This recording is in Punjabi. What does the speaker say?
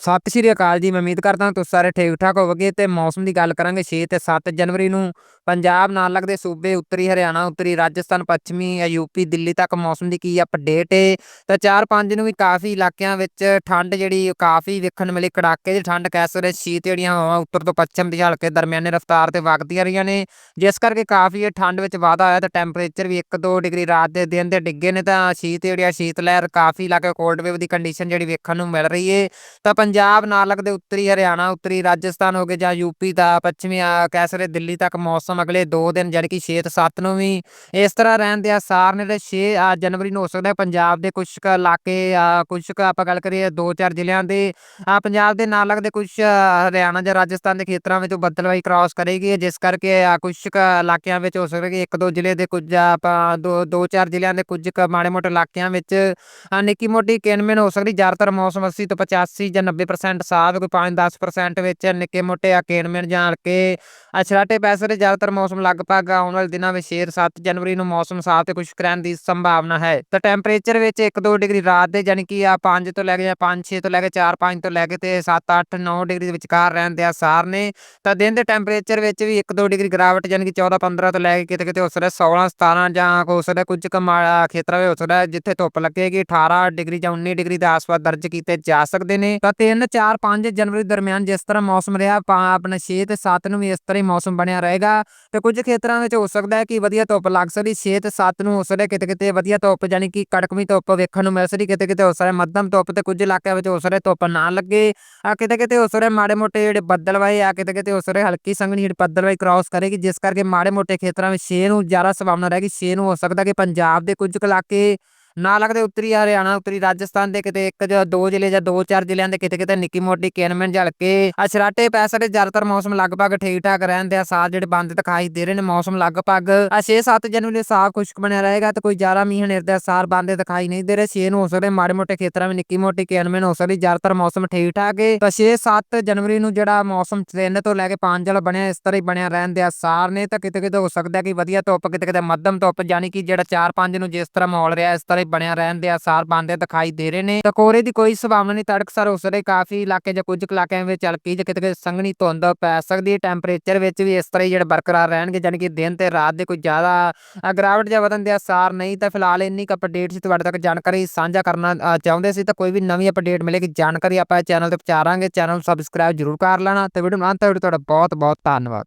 ਸਤਿ ਸ਼੍ਰੀ ਅਕਾਲ ਜੀ, ਮੈਂ ਉਮੀਦ ਕਰਦਾ ਹਾਂ ਤੁਸੀਂ ਸਾਰੇ ਠੀਕ ਠਾਕ ਹੋਵੋਗੇ ਤੇ ਮੌਸਮ ਦੀ ਗੱਲ ਕਰਾਂਗੇ 6 ਤੇ 7 ਜਨਵਰੀ ਨੂੰ। ਪੰਜਾਬ ਨਾਲ ਲੱਗਦੇ ਸੂਬੇ ਉੱਤਰੀ ਹਰਿਆਣਾ, ਉੱਤਰੀ ਰਾਜਸਥਾਨ, ਪੱਛਮੀ ਯੂਪੀ, ਦਿੱਲੀ ਤੱਕ ਮੌਸਮ ਦੀ ਕੀ ਅਪਡੇਟ ਹੈ ਤਾਂ 4-5 ਨੂੰ ਵੀ ਕਾਫੀ ਇਲਾਕਿਆਂ ਵਿੱਚ ਠੰਡ ਜਿਹੜੀ ਕਾਫੀ ਵੇਖਣ ਮਿਲੀ, ਕੜਾਕੇ ਦੀ ਠੰਡ ਕਹਿ ਸਕਦੇ ਸ਼ੀਤ ਜਿਹੜੀਆਂ ਹਵਾ ਉੱਤਰ ਤੋਂ ਪੱਛਮ ਦੀ ਹਲਕੇ ਦਰਮਿਆਨੇ ਰਫ਼ਤਾਰ ਤੇ ਵਗਦੀਆਂ ਰਹੀਆਂ ਨੇ। ਜਿਸ ਕਰਕੇ ਕਾਫੀ ਇਹ ਠੰਡ ਵਿੱਚ ਵਾਧਾ ਹੋਇਆ ਤੇ ਟੈਂਪਰੇਚਰ ਵੀ 1-2 ਡਿਗਰੀ ਰਾਤ ਦੇ ਦਿਨ ਦੇ ਡਿੱਗੇ ਨੇ ਤਾਂ ਸ਼ੀਤ ਜਿਹੜੀਆਂ ਸ਼ੀਤ ਲਹਿਰ ਕਾਫੀ ਇਲਾਕੇ ਕੋਲਡ ਵੇਵ ਦੀ ਕੰਡੀਸ਼ਨ ਜਿਹੜੀ ਵੇਖਣ ਨੂੰ ਮਿਲ ਰਹੀ ਹੈ ਤਾਂ ਪੰਜਾਬ ਨਾਲ ਲੱਗਦੇ ਉੱਤਰੀ ਹਰਿਆਣਾ ਉੱਤਰੀ ਰਾਜਸਥਾਨ ਹੋ ਗਏ ਜਾਂ ਯੂਪੀ ਦਾ ਪੱਛਮੀ ਆ, ਕਹਿ ਸਕਦੇ ਦਿੱਲੀ ਤੱਕ ਮੌਸਮ ਅਗਲੇ 2 ਦਿਨ ਜਾਣੀ ਕਿ 6 ਤੇ 7 ਨੂੰ ਵੀ ਇਸ ਤਰ੍ਹਾਂ ਰਹਿਣ ਦੇ ਆਸਾਰ ਨੇ ਤੇ 6 ਜਨਵਰੀ ਨੂੰ ਹੋ ਸਕਦਾ ਪੰਜਾਬ ਦੇ ਕੁਝ ਕੁ ਇਲਾਕੇ ਆ, ਕੁਝ ਕੁ ਆਪਾਂ ਗੱਲ ਕਰੀਏ 2-4 ਜ਼ਿਲ੍ਹਿਆਂ ਦੇ ਪੰਜਾਬ ਦੇ ਨਾਲ ਲੱਗਦੇ ਕੁਝ ਹਰਿਆਣਾ ਜਾਂ ਰਾਜਸਥਾਨ ਦੇ ਖੇਤਰਾਂ ਵਿੱਚ ਬੱਦਲਵਾਈ ਕ੍ਰਾਸ ਕਰੇਗੀ। ਜਿਸ ਕਰਕੇ ਆ ਕੁਝ ਕੁ ਇਲਾਕਿਆਂ ਵਿੱਚ ਹੋ ਸਕਦਾ ਕਿ ਇੱਕ ਦੋ ਜ਼ਿਲ੍ਹੇ ਦੇ ਕੁਝ ਆਪਾਂ ਦੋ ਦੋ ਚਾਰ ਜ਼ਿਲ੍ਹਿਆਂ ਦੇ ਕੁਝ ਕੁ ਮਾੜੇ ਮੋਟੇ ਇਲਾਕਿਆਂ ਵਿੱਚ ਨਿੱਕੀ ਮੋਟੀ ਕਿਨਮਿਨ ਹੋ ਸਕਦੀ। ਜ਼ਿਆਦਾਤਰ ਮੌਸਮ 80 ਤੋਂ 85 ਜਾਂ 90% ਸਾਫ਼ ਕੋਈ 5-10% ਵਿੱਚ ਨਿੱਕੇ ਮੋਟੇ ਆ ਜਾਂ ਹਲਕੇ ਅਛਰਾਟੇ ਪੈ ਸਕਦੇ ਜ਼ਿਆਦਾਤਰ ਮੌਸਮ ਲਗਭਗ ਆਉਣ ਵਾਲੇ ਦਿਨਾਂ ਵਿੱਚ 6-7 ਜਨਵਰੀ ਨੂੰ ਮੌਸਮ ਸਾਫ਼ ਤੇ ਖੁਸ਼ਕ ਰਹਿਣ ਦੀ ਸੰਭਾਵਨਾ ਹੈ। ਤਾਂ ਟੈਂਪਰੇਚਰ ਵਿੱਚ 1-2 ਡਿਗਰੀ ਰਾਤ ਦੇ ਯਾਨੀ ਕਿ ਆ 5 ਤੋਂ ਲੈ ਕੇ 5-6 ਤੋਂ ਲੈ ਕੇ 4-5 ਤੋਂ ਲੈ ਕੇ ਤੇ 7-8-9 ਡਿਗਰੀ ਦੇ ਵਿਚਕਾਰ ਰਹਿਣ ਦੇ ਆਸਾਰ ਨੇ। ਤਾਂ ਦਿਨ ਦੇ ਟੈਂਪਰੇਚਰ ਵਿੱਚ ਵੀ 1-2 ਡਿਗਰੀ ਗਿਰਾਵਟ ਯਾਨੀ ਕਿ 14-15 ਤੋਂ ਲੈ ਕੇ ਕਿਤੇ ਕਿਤੇ ਹੋ ਸਕਦਾ 16-17 ਜਾਂ ਹੋ ਸਕਦਾ ਕੁਝ ਕੁ ਖੇਤਰਾਂ ਵਿੱਚ ਹੋ ਸਕਦਾ ਜਿੱਥੇ ਧੁੱਪ ਲੱਗੇਗੀ। 18 ਡਿਗਰੀ ਜਾਂ 19 ਡਿਗਰੀ ਦੇ ਆਸ-ਪਾਸ ਦਰਜ ਕੀਤੇ ਜਾ ਸਕਦੇ ਨੇ। ਤਾਂ 3 4 5 ਜਨਵਰੀ ਦਰਮਿਆਨ ਜਿਸ ਤਰ੍ਹਾਂ ਮੌਸਮ ਰਿਹਾ ਆਪਣਾ 6 ਤੇ 7 ਨੂੰ ਵੀ ਇਸ ਤਰ੍ਹਾਂ ਹੀ ਮੌਸਮ ਬਣਿਆ ਰਹੇਗਾ। ਤੇ ਕੁਝ ਖੇਤਰਾਂ ਵਿੱਚ ਹੋ ਸਕਦਾ ਹੈ ਕਿ ਵਧੀਆ ਧੁੱਪ ਲੱਗ ਸਕਦੀ 6 ਤੇ 7 ਨੂੰ ਹੋ ਸਕਦਾ ਕਿਤੇ ਕਿਤੇ ਵਧੀਆ ਧੁੱਪ ਯਾਨੀ ਕਿ ਕੜਕਵੀਂ ਧੁੱਪ ਵੇਖਣ ਨੂੰ ਮਿਲ ਸਕਦੀ, ਕਿਤੇ ਕਿਤੇ ਹੋ ਸਕਦਾ ਮੱਧਮ ਧੁੱਪ ਤੇ ਕੁਝ ਇਲਾਕਿਆਂ ਵਿੱਚ ਹੋ ਸਕਦਾ ਧੁੱਪ ਨਾ ਲੱਗੇ। ਆ ਕਿਤੇ ਕਿਤੇ ਹੋ ਸਕਦਾ ਮਾੜੇ ਮੋਟੇ ਜਿਹੜੇ ਬੱਦਲਵਾਈ ਆ ਕਿਤੇ ਕਿਤੇ ਹੋ ਸਕਦਾ ਹਲਕੀ ਸੰਘਣੀ ਜਿਹੜੀ ਬੱਦਲਵਾਈ ਕ੍ਰਾਸ ਕਰੇਗੀ, ਜਿਸ ਕਰਕੇ ਮਾੜੇ ਮੋਟੇ ਖੇਤਰਾਂ ਵਿੱਚ 6 ਨੂੰ ਜ਼ਿਆਦਾ ਸੰਭਾਵਨਾ ਰਹੇਗੀ। 6 ਨੂੰ ਹੋ ਸਕਦਾ ਕਿ ਪੰਜਾਬ ਦੇ ਕੁਝ ਕੁ ਇਲਾਕੇ ਨਾ ਲੱਗਦੇ ਉੱਤਰੀ ਹਰਿਆਣਾ, ਉੱਤਰੀ ਰਾਜਸਥਾਨ ਦੇ ਕਿਤੇ ਇੱਕ ਜਾਂ ਦੋ ਜ਼ਿਲ੍ਹੇ ਜਾਂ ਦੋ ਚਾਰ ਜ਼ਿਲ੍ਹਿਆਂ ਦੇ ਕਿਤੇ ਕਿਤੇ ਨਿੱਕੀ ਮੋਟੀ ਕਿਨਮਨ ਝਲਕੇ ਅਛਰਾਟੇ ਪੈ ਸਕਦੇ। ਜ਼ਿਆਦਾਤਰ ਮੌਸਮ ਲਗਭਗ ਠੀਕ ਠਾਕ ਰਹਿੰਦੇ ਆ ਆਸਾਰ ਜਿਹੜੇ ਬੰਦ ਦਿਖਾਈ ਦੇ ਰਹੇ ਨੇ, ਮੌਸਮ ਲਗਭਗ 6-7 ਜਨਵਰੀ ਸਾਫ਼ ਖੁਸ਼ਕ ਬਣਿਆ ਰਹੇਗਾ ਤੇ ਕੋਈ ਜ਼ਿਆਦਾ ਮੀਂਹ ਨਿਰਦੇ ਦੇ ਆਸਾਰ ਬੰਦੇ ਦਿਖਾਈ ਨਹੀਂ ਦੇ ਰਹੇ। 6 ਨੂੰ ਹੋ ਸਕਦੇ ਮਾੜੇ ਮੋਟੇ ਖੇਤਰਾਂ ਵਿੱਚ ਨਿੱਕੀ ਮੋਟੀ ਕਿਨਮਨ ਹੋ ਸਕਦੀ, ਜ਼ਿਆਦਾਤਰ ਮੌਸਮ ਠੀਕ ਠਾਕ ਹੈ ਤਾਂ 6-7 ਜਨਵਰੀ ਨੂੰ ਜਿਹੜਾ ਮੌਸਮ 3 ਤੋਂ ਲੈ ਕੇ 5 ਵਾਲਾ ਬਣਿਆ, ਇਸ ਤਰ੍ਹਾਂ ਹੀ ਬਣਿਆ ਰਹਿਣ ਦੇ ਸਾਰ ਨੇ। ਤਾਂ ਕਿਤੇ ਕਿਤੇ ਹੋ ਸਕਦਾ ਕਿ ਵਧੀਆ ਧੁੱਪ ਕਿਤੇ ਕਿਤੇ ਮੱਧਮ ਧੁੱਪ ਯਾਨੀ ਕਿ ਜਿਹੜਾ 4-5 ਨੂੰ ਜਿਸ ਤਰ੍ਹਾਂ ਮਾਹੌਲ ਰਿਹਾ, ਇਸ ਤਰ੍ਹਾਂ ਹੀ ਬਣਿਆ ਰਹਿਣ ਦੇ ਆਸਾਰ ਬਣਦੇ ਦਿਖਾਈ ਦੇ ਰਹੇ ਨੇ। ਕੋਰੇ ਦੀ ਕੋਈ ਸੰਭਾਵਨਾ ਨਹੀਂ ਤੜਕਸਰ ਹੋ ਸਕਦੇ ਕਾਫੀ ਇਲਾਕੇ ਜਾਂ ਕੁਝ ਕੁ ਇਲਾਕਿਆਂ ਵਿੱਚ ਹਲਕੀ ਜਾਂ ਕਿਤੇ ਕਿਤੇ ਸੰਘਣੀ ਧੁੰਦ ਪੈ ਸਕਦੀ ਹੈ। ਟੈਂਪਰੇਚਰ ਵਿੱਚ ਵੀ ਇਸ ਤਰ੍ਹਾਂ ਹੀ ਜਿਹੜੇ ਬਰਕਰਾਰ ਰਹਿਣਗੇ ਯਾਨੀ ਕਿ ਦਿਨ ਤੇ ਰਾਤ ਦੇ ਕੋਈ ਜ਼ਿਆਦਾ ਗਿਰਾਵਟ ਜਾਂ ਵਧਣ ਦੇ ਆਸਾਰ ਨਹੀਂ। ਤਾਂ ਫਿਲਹਾਲ ਇੰਨੀ ਕੁ ਅਪਡੇਟ ਸੀ ਤੁਹਾਡੇ ਤੱਕ ਜਾਣਕਾਰੀ ਸਾਂਝਾ ਕਰਨਾ ਚਾਹੁੰਦੇ ਸੀ। ਤਾਂ ਕੋਈ ਵੀ ਨਵੀਂ ਅਪਡੇਟ ਮਿਲੇਗੀ, ਜਾਣਕਾਰੀ ਆਪਾਂ ਚੈਨਲ ਤੇ ਪਹੁੰਚਾਵਾਂਗੇ ਚੈਨਲ ਨੂੰ ਸਬਸਕ੍ਰਾਈਬ ਜ਼ਰੂਰ ਕਰ ਲੈਣਾ। ਤੇ ਵੀਡੀਓ ਨੂੰ ਅੰਤ ਤੱਕ ਤੁਹਾਡਾ ਬਹੁਤ ਬਹੁਤ ਧੰਨਵਾਦ।